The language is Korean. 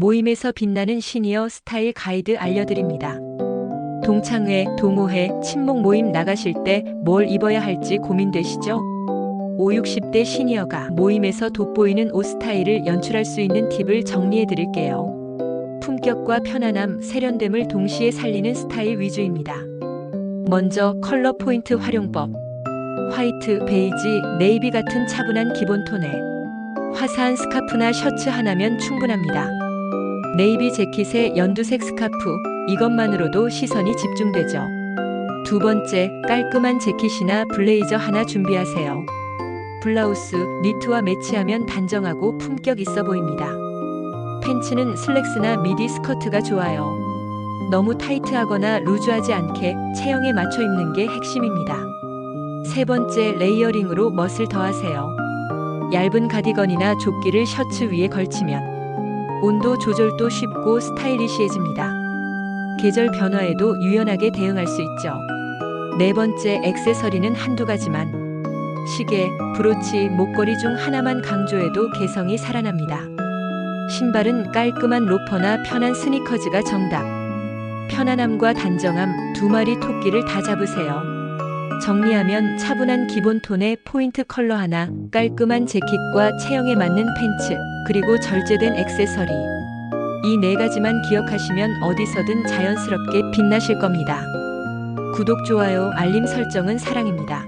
모임에서 빛나는 시니어 스타일 가이드 알려드립니다. 동창회, 동호회, 친목 모임 나가실 때 뭘 입어야 할지 고민되시죠? 5, 60대 시니어가 모임에서 돋보이는 옷 스타일을 연출할 수 있는 팁을 정리해 드릴게요. 품격과 편안함, 세련됨을 동시에 살리는 스타일 위주입니다. 먼저 컬러 포인트 활용법. 화이트, 베이지, 네이비 같은 차분한 기본 톤에 화사한 스카프나 셔츠 하나면 충분합니다. 네이비 재킷에 연두색 스카프, 이것만으로도 시선이 집중되죠. 두 번째, 깔끔한 재킷이나 블레이저 하나 준비하세요. 블라우스, 니트와 매치하면 단정하고 품격 있어 보입니다. 팬츠는 슬랙스나 미디 스커트가 좋아요. 너무 타이트하거나 루즈하지 않게 체형에 맞춰 입는 게 핵심입니다. 세 번째, 레이어링으로 멋을 더하세요. 얇은 가디건이나 조끼를 셔츠 위에 걸치면 온도 조절도 쉽고 스타일리시해집니다. 계절 변화에도 유연하게 대응할 수 있죠. 네 번째, 액세서리는 한두 가지만 시계, 브로치, 목걸이 중 하나만 강조해도 개성이 살아납니다. 신발은 깔끔한 로퍼나 편한 스니커즈가 정답. 편안함과 단정함 두 마리 토끼를 다 잡으세요. 정리하면 차분한 기본 톤의 포인트 컬러 하나, 깔끔한 재킷과 체형에 맞는 팬츠, 그리고 절제된 액세서리. 이 네 가지만 기억하시면 어디서든 자연스럽게 빛나실 겁니다. 구독, 좋아요, 알림 설정은 사랑입니다.